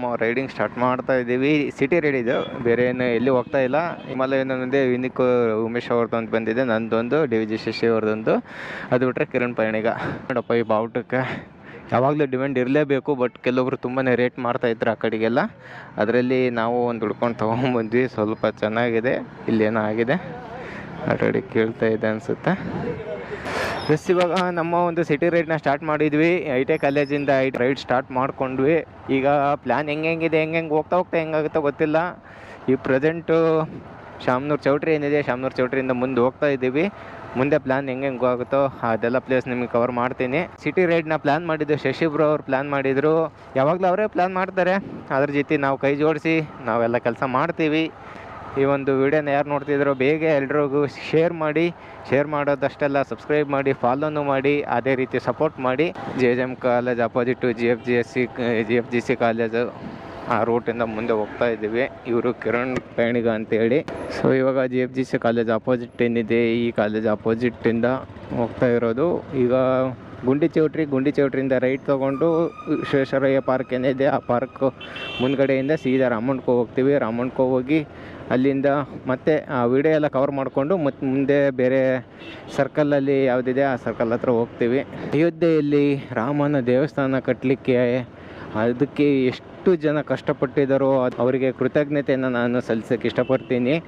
ನಮ್ಮ riding start ಮಾಡ್ತಾ ಇದ್ದೀವಿ. ಸಿಟಿ ರೈಡ್ ಇದು. ಬೇರೆ ಏನು ಎಲ್ಲಿ ಹೋಗ್ತಾ ಇಲ್ಲ. ಹಿಮಾಲಯನ ಒಂದೇ ವಿನಿಕ್ ಉಮೇಶ್ ಅವ್ರದ್ದು ಅಂತ ಬಂದಿದೆ. ನಂದೊಂದು ಡಿ ವಿ ಜಿ ಶಶಿ ಅವ್ರದ್ದೊಂದು ಅದು ಬಿಟ್ಟರೆ ಕಿರಣ್ ಪಯಣಿಗ ನೋಡಪ್ಪ ಈ ಬಾವುಟಕ್ಕೆ. ಯಾವಾಗಲೂ ಡಿಮ್ಯಾಂಡ್ ಇರಲೇಬೇಕು ಬಟ್ ಕೆಲವೊಬ್ರು ತುಂಬಾ ರೇಟ್ ಮಾಡ್ತಾ ಇದ್ರು ಆ ಕಡೆಗೆಲ್ಲ. ಅದರಲ್ಲಿ ನಾವು ಒಂದು ಹುಡ್ಕೊಂಡು ತೊಗೊಂಬಂದ್ವಿ. ಸ್ವಲ್ಪ ಚೆನ್ನಾಗಿದೆ. ಇಲ್ಲೇನೋ ಆಗಿದೆ. ಆಲ್ರೆಡಿ ಕೇಳ್ತಾ ಇದೆ ಅನಿಸುತ್ತೆ. ಎಸ್ ಇವಾಗ ನಮ್ಮ ಒಂದು ಸಿಟಿ ರೈಡ್ನ ಸ್ಟಾರ್ಟ್ ಮಾಡಿದ್ವಿ. ಐ ಟಿ ಕಾಲೇಜಿಂದ ರೈಡ್ ಸ್ಟಾರ್ಟ್ ಮಾಡ್ಕೊಂಡ್ವಿ. ಈಗ ಪ್ಲ್ಯಾನ್ ಹೆಂಗೆ ಹೆಂಗಿದೆ, ಹೆಂಗೆ ಹೆಂಗೆ ಹೋಗ್ತಾ ಹೋಗ್ತಾ ಹೆಂಗಾಗುತ್ತೋ ಗೊತ್ತಿಲ್ಲ. ಈ ಪ್ರೆಸೆಂಟು ಶಾಮ್ನೂರು ಚೌಟ್ರಿ ಏನಿದೆ, ಶಾಮ್ನೂರು ಚೌಟ್ರಿಯಿಂದ ಮುಂದೆ ಹೋಗ್ತಾ ಇದ್ದೀವಿ. ಮುಂದೆ ಪ್ಲ್ಯಾನ್ ಹೆಂಗೆ ಹೆಂಗೆ ಆಗುತ್ತೋ ಅದೆಲ್ಲ ಪ್ಲೇಸ್ ನಿಮಗೆ ಕವರ್ ಮಾಡ್ತೀನಿ. ಸಿಟಿ ರೈಡ್ನ ಪ್ಲ್ಯಾನ್ ಮಾಡಿದ್ದು ಶಶಿಬ್ರು ಅವ್ರು ಪ್ಲ್ಯಾನ್ ಮಾಡಿದರು. ಯಾವಾಗಲೂ ಅವರೇ ಪ್ಲ್ಯಾನ್ ಮಾಡ್ತಾರೆ. ಅದ್ರ ಜೊತೆ ನಾವು ಕೈ ಜೋಡಿಸಿ ನಾವೆಲ್ಲ ಕೆಲಸ ಮಾಡ್ತೀವಿ. ಈ ಒಂದು ವಿಡಿಯೋನ ಯಾರು ನೋಡ್ತಿದ್ರೋ ಬೇಗ ಎಲ್ರಿಗೂ ಶೇರ್ ಮಾಡಿ, ಶೇರ್ ಮಾಡೋದಷ್ಟೆಲ್ಲ ಸಬ್ಸ್ಕ್ರೈಬ್ ಮಾಡಿ ಫಾಲೋನು ಮಾಡಿ, ಅದೇ ರೀತಿ ಸಪೋರ್ಟ್ ಮಾಡಿ. J J M college opposite G F G S C G F G C college ಆ ರೂಟಿಂದ ಮುಂದೆ ಹೋಗ್ತಾ ಇದ್ದೀವಿ. ಇವರು ಕಿರಣ್ ಪಯಣಿಗ ಅಂತೇಳಿ. ಸೊ ಇವಾಗ G F G C college opposite ಏನಿದೆ, ಈ ಕಾಲೇಜ್ ಅಪೋಸಿಟ್ಟಿಂದ ಹೋಗ್ತಾ ಇರೋದು. ಈಗ ಗುಂಡಿ ಚೌಟ್ರಿ, ಗುಂಡಿ ಚೌಟ್ರಿಯಿಂದ ರೈಟ್ ತೊಗೊಂಡು ವಿಶ್ವೇಶ್ವರಯ್ಯ ಪಾರ್ಕ್ ಏನಿದೆ ಆ ಪಾರ್ಕ್ ಮುಂದ್ಗಡೆಯಿಂದ ಸೀದಾ ರಾಮಣ್ಕೋ ಹೋಗ್ತೀವಿ. ರಾಮಣ್ಕೋ ಹೋಗಿ ಅಲ್ಲಿಂದ ಮತ್ತೆ ಆ ವಿಡಿಯೋ ಎಲ್ಲ ಕವರ್ ಮಾಡಿಕೊಂಡು ಮತ್ತು ಮುಂದೆ ಬೇರೆ ಸರ್ಕಲಲ್ಲಿ ಯಾವುದಿದೆ ಆ ಸರ್ಕಲ್ ಹತ್ರ ಹೋಗ್ತೀವಿ. ಅಯೋಧ್ಯೆಯಲ್ಲಿ ರಾಮನ ದೇವಸ್ಥಾನ ಕಟ್ಟಲಿಕ್ಕೆ ಅದಕ್ಕೆ ಎಷ್ಟು ಜನ ಕಷ್ಟಪಟ್ಟಿದ್ದಾರೋ ಅವರಿಗೆ ಕೃತಜ್ಞತೆಯನ್ನು ನಾನು ಸಲ್ಲಿಸೋಕ್ಕೆ ಇಷ್ಟಪಡ್ತೀನಿ.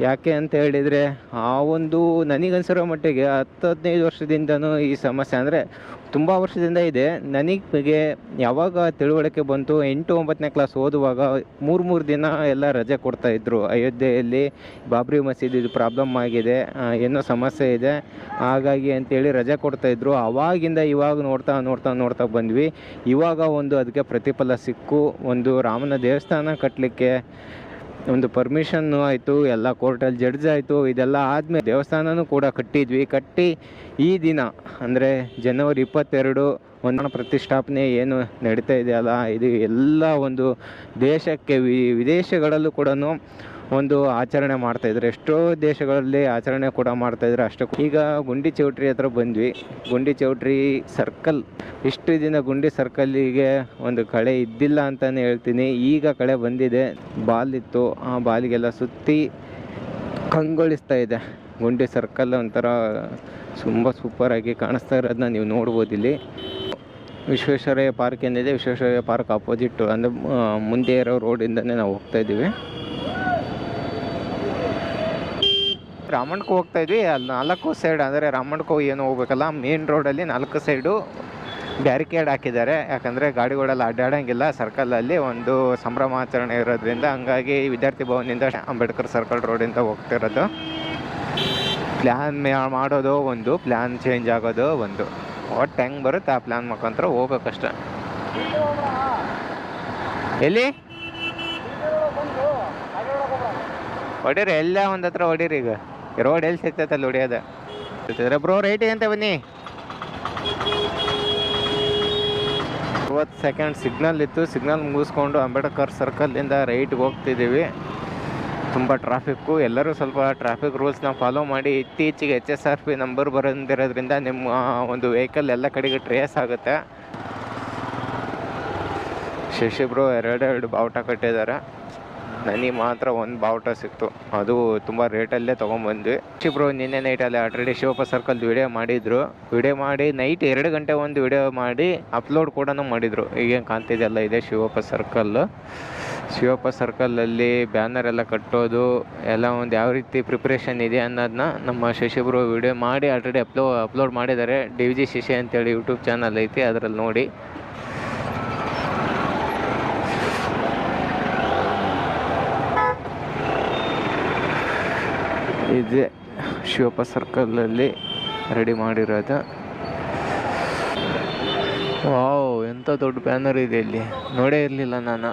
ಯಾಕೆ ಅಂತ ಹೇಳಿದರೆ, ಆ ಒಂದು ನನಗನ್ಸಿರೋ ಮಟ್ಟಿಗೆ ಹತ್ತು ಹದಿನೈದು ವರ್ಷದಿಂದನೂ ಈ ಸಮಸ್ಯೆ ಅಂದರೆ ತುಂಬ ವರ್ಷದಿಂದ ಇದೆ. ನನಗೆ ಯಾವಾಗ ತಿಳುವಳಿಕೆ ಬಂತು, ಎಂಟು ಒಂಬತ್ತನೇ ಕ್ಲಾಸ್ ಓದುವಾಗ ಮೂರು ಮೂರು ದಿನ ಎಲ್ಲ ರಜೆ ಕೊಡ್ತಾಯಿದ್ರು ಅಯೋಧ್ಯೆಯಲ್ಲಿ ಬಾಬ್ರಿ ಮಸೀದಿ ಪ್ರಾಬ್ಲಮ್ ಆಗಿದೆ ಏನೋ ಸಮಸ್ಯೆ ಇದೆ. ಹಾಗಾಗಿ ಅಂತೇಳಿ ರಜೆ ಕೊಡ್ತಾಯಿದ್ರು ಅವಾಗಿಂದ ಇವಾಗ ನೋಡ್ತಾ ನೋಡ್ತಾ ನೋಡ್ತಾ ಬಂದ್ವಿ. ಇವಾಗ ಒಂದು ಅದಕ್ಕೆ ಪ್ರತಿಫಲ ಸಿಕ್ಕು. ಒಂದು ರಾಮನ ದೇವಸ್ಥಾನ ಕಟ್ಟಲಿಕ್ಕೆ ಒಂದು ಪರ್ಮಿಷನ್ನು ಆಯಿತು, ಎಲ್ಲ ಕೋರ್ಟಲ್ಲಿ ಜಡ್ಜ್ ಆಯಿತು, ಇದೆಲ್ಲ ಆದಮೇಲೆ ದೇವಸ್ಥಾನನೂ ಕೂಡ ಕಟ್ಟಿದ್ವಿ. ಕಟ್ಟಿ ಈ ದಿನ, ಅಂದರೆ ಜನವರಿ ಇಪ್ಪತ್ತೆರಡು ಒಂದು ಪ್ರತಿಷ್ಠಾಪನೆ ಏನು ನಡೀತಾ ಇದೆಯಲ್ಲ, ಇದು ಎಲ್ಲ ಒಂದು ದೇಶಕ್ಕೆ ವಿದೇಶಗಳಲ್ಲೂ ಕೂಡ ಒಂದು ಆಚರಣೆ ಮಾಡ್ತಾಯಿದ್ರು ಎಷ್ಟೋ ದೇಶಗಳಲ್ಲಿ ಆಚರಣೆ ಕೂಡ ಮಾಡ್ತಾಯಿದ್ರು ಅಷ್ಟು ಈಗ ಗುಂಡಿ ಚೌಟ್ರಿ ಹತ್ರ ಬಂದ್ವಿ. ಗುಂಡಿ ಚೌಟ್ರಿ ಸರ್ಕಲ್. ಇಷ್ಟು ದಿನ ಗುಂಡಿ ಸರ್ಕಲ್ಲಿಗೆ ಒಂದು ಕಳೆ ಇದ್ದಿಲ್ಲ ಅಂತಲೇ ಹೇಳ್ತೀನಿ. ಈಗ ಕಳೆ ಬಂದಿದೆ. ಬಾಲ್ ಇತ್ತು ಆ ಬಾಲಿಗೆಲ್ಲ ಸುತ್ತಿ ಕಂಗೊಳಿಸ್ತಾ ಇದೆ. ಗುಂಡಿ ಸರ್ಕಲ್ ಒಂಥರ ತುಂಬ ಸೂಪರಾಗಿ ಕಾಣಿಸ್ತಾ ಇರೋದನ್ನ ನೀವು ನೋಡ್ಬೋದು ಇಲ್ಲಿ. ವಿಶ್ವೇಶ್ವರಯ್ಯ ಪಾರ್ಕ್ ಏನಿದೆ? ವಿಶ್ವೇಶ್ವರಯ್ಯ ಪಾರ್ಕ್ ಅಪೋಸಿಟ್ ಅಂದರೆ ಮುಂದೆ ಇರೋ ರೋಡಿಂದನೇ ನಾವು ಹೋಗ್ತಾ ಇದ್ದೀವಿ. ರಾಮಣ್ಕೋ ಹೋಗ್ತಾ ಇದ್ವಿ. ಅಲ್ಲಿ ನಾಲ್ಕು ಸೈಡ್ ಅಂದರೆ ರಾಮಣ್ಕೋ ಏನು ಹೋಗ್ಬೇಕಲ್ಲ ಮೇನ್ ರೋಡಲ್ಲಿ ನಾಲ್ಕು ಸೈಡು ಬ್ಯಾರಿಕೇಡ್ ಹಾಕಿದ್ದಾರೆ. ಯಾಕಂದರೆ ಗಾಡಿಗಳೆಲ್ಲ ಅಡ್ಡಾಡೋಂಗಿಲ್ಲ. ಸರ್ಕಲಲ್ಲಿ ಒಂದು ಸಂಭ್ರಮಾಚರಣೆ ಇರೋದ್ರಿಂದ ಹಂಗಾಗಿ ವಿದ್ಯಾರ್ಥಿ ಭವನದಿಂದ ಅಂಬೇಡ್ಕರ್ ಸರ್ಕಲ್ ರೋಡಿಂದ ಹೋಗ್ತಿರೋದು ಪ್ಲ್ಯಾನ್ ಮಾಡೋದು ಒಂದು ಪ್ಲ್ಯಾನ್ ಚೇಂಜ್ ಆಗೋದು ಒಂದು. ಒಟ್ಟು ಹೆಂಗೆ ಬರುತ್ತೆ ಆ ಪ್ಲ್ಯಾನ್ ಮುಖಾಂತರ ಹೋಗ್ಬೇಕಷ್ಟೆ. ಎಲ್ಲಿ? ಹೊಡೀರಿ ಎಲ್ಲ ಒಂದತ್ರ ಹೊಡೀರಿ ಈಗ. ರೋಡ್ ಎಲ್ಲಿ ಸಿಗ್ತೈತಲ್ಲ ಹೊಡಿಯೋದು? ಬ್ರೋ ರೈಟ್ ಅಂತ ಬನ್ನಿ? ಅರವತ್ತು ಸೆಕೆಂಡ್ ಸಿಗ್ನಲ್ ಇತ್ತು. ಸಿಗ್ನಲ್ ಮುಗಿಸ್ಕೊಂಡು ಅಂಬೇಡ್ಕರ್ ಸರ್ಕಲಿಂದ ರೈಟ್ಗೆ ಹೋಗ್ತಿದ್ದೀವಿ. ತುಂಬ ಟ್ರಾಫಿಕ್ಕು ಎಲ್ಲರೂ ಸ್ವಲ್ಪ ಟ್ರಾಫಿಕ್ ರೂಲ್ಸ್ನ ಫಾಲೋ ಮಾಡಿ ಇತ್ತೀಚೆಗೆ H S R P number ಬರೋದಿರೋದ್ರಿಂದ ನಿಮ್ಮ ಒಂದು ವೆಹಿಕಲ್ ಎಲ್ಲ ಕಡೆಗೆ ಟ್ರೇಸ್ ಆಗುತ್ತೆ. ಶಶಿಬ್ರು ಎರಡೆರಡು ಬಾವುಟ ಕಟ್ಟಿದ್ದಾರೆ. ನನಗೆ ಮಾತ್ರ ಒಂದು ಬಾವುಟ ಸಿಕ್ತು. ಅದು ತುಂಬ ರೇಟಲ್ಲೇ ತೊಗೊಂಬಂದ್ವಿ ಶಿಬ್ರು ಬ್ರೋ, ನಿನ್ನೆ ನೈಟಲ್ಲಿ ಆಲ್ರೆಡಿ ಶಿವಪ್ಪ ಸರ್ಕಲ್ದು ವಿಡಿಯೋ ಮಾಡಿದ್ರು. ವಿಡಿಯೋ ಮಾಡಿ ನೈಟ್ ಎರಡು ಗಂಟೆ ಒಂದು ವಿಡಿಯೋ ಮಾಡಿ ಅಪ್ಲೋಡ್ ಕೂಡ ಮಾಡಿದರು. ಈಗೇನು ಕಾಣ್ತಿದೆಲ್ಲ ಇದೆ ಶಿವಪ್ಪ ಸರ್ಕಲ್ಲು ಶಿವಪ್ಪ ಸರ್ಕಲಲ್ಲಿ ಬ್ಯಾನರ್ ಎಲ್ಲ ಕಟ್ಟೋದು, ಎಲ್ಲ ಒಂದು ಯಾವ ರೀತಿ ಪ್ರಿಪ್ರೇಷನ್ ಇದೆ ಅನ್ನೋದನ್ನ ನಮ್ಮ ಶಶಿಬ್ರು ವಿಡಿಯೋ ಮಾಡಿ ಆಲ್ರೆಡಿ ಅಪ್ಲೋ ಅಪ್ಲೋಡ್ ಮಾಡಿದ್ದಾರೆ. ಡಿ ವಿ ಜಿ ಶಿಶಿ ಅಂತೇಳಿ ಯೂಟ್ಯೂಬ್ ಚಾನಲ್ ಐತಿ, ಅದರಲ್ಲಿ ನೋಡಿ. ಇದೆ. ಶಿವಪ್ಪ ಸರ್ಕಲಲ್ಲಿ ರೆಡಿ ಮಾಡಿರೋದು. ವಾವ್ ಎಂಥ ದೊಡ್ಡ ಬ್ಯಾನರ್ ಇದೆ ಇಲ್ಲಿ. ನೋಡೇ ಇರಲಿಲ್ಲ ನಾನು.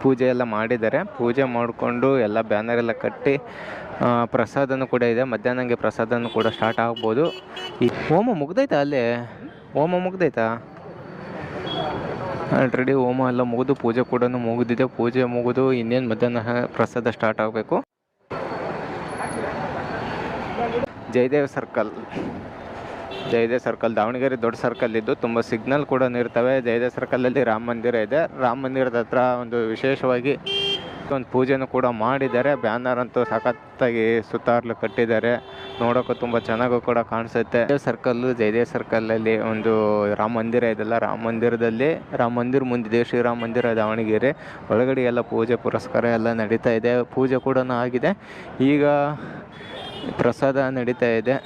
ಪೂಜೆ ಎಲ್ಲ ಮಾಡಿದ್ದಾರೆ. ಪೂಜೆ ಮಾಡಿಕೊಂಡು ಎಲ್ಲ ಬ್ಯಾನರ್ ಎಲ್ಲ ಕಟ್ಟಿ ಪ್ರಸಾದನೂ ಕೂಡ ಇದೆ. ಮಧ್ಯಾಹ್ನಂಗೆ ಪ್ರಸಾದನೂ ಕೂಡ ಸ್ಟಾರ್ಟ್ ಆಗ್ಬೋದು. ಈ ಹೋಮ ಮುಗ್ದೈತಾ ಅಲ್ಲೇ? ಹೋಮ ಮುಗ್ದೈತಾ? ಆಲ್ರೆಡಿ ಹೋಮ ಎಲ್ಲ ಮುಗಿದು, ಪೂಜೆ ಕೂಡ ಮುಗಿದಿದೆ. ಪೂಜೆ ಮುಗಿದು ಇನ್ನೇನು ಮಧ್ಯಾಹ್ನ ಪ್ರಸಾದ ಸ್ಟಾರ್ಟ್ ಆಗಬೇಕು. ಜಯದೇವ್ ಸರ್ಕಲ್ ಜಯದೇವ್ ಸರ್ಕಲ್ ದಾವಣಗೆರೆ ದೊಡ್ಡ ಸರ್ಕಲ್ ಇದ್ದು ತುಂಬ ಸಿಗ್ನಲ್ ಕೂಡ ಇರ್ತವೆ ಸರ್ಕಲ್ ಸರ್ಕಲಲ್ಲಿ ರಾಮ ಮಂದಿರ ಇದೆ. ರಾಮ ಮಂದಿರದ ಹತ್ರ ಒಂದು ವಿಶೇಷವಾಗಿ ಒಂದು ಪೂಜೆನೂ ಕೂಡ ಮಾಡಿದ್ದಾರೆ. ಬ್ಯಾನರ್ ಅಂತೂ ಸಖತ್ತಾಗಿ ಸುತ್ತಾರ್ಲು ಕಟ್ಟಿದ್ದಾರೆ. ನೋಡೋಕ್ಕೂ ತುಂಬ ಚೆನ್ನಾಗೂ ಕೂಡ ಕಾಣಿಸುತ್ತೆ. ಸರ್ಕಲ್ಲು ಜಯದೇವ್ ಸರ್ಕಲಲ್ಲಿ ಒಂದು ರಾಮ ಮಂದಿರ ಇದೆಲ್ಲ. ರಾಮ ಮಂದಿರದಲ್ಲಿ, ರಾಮ ಮಂದಿರ ಮುಂದಿದೆ ಶ್ರೀರಾಮ ಮಂದಿರ, ದಾವಣಗೆರೆ. ಒಳಗಡೆ ಎಲ್ಲ ಪೂಜೆ, ಪುರಸ್ಕಾರ ಎಲ್ಲ ನಡೀತಾ ಇದೆ. ಪೂಜೆ ಕೂಡ ಆಗಿದೆ. ಈಗ ಪ್ರಸಾದ ನಡೀತಾ ಇದೆ.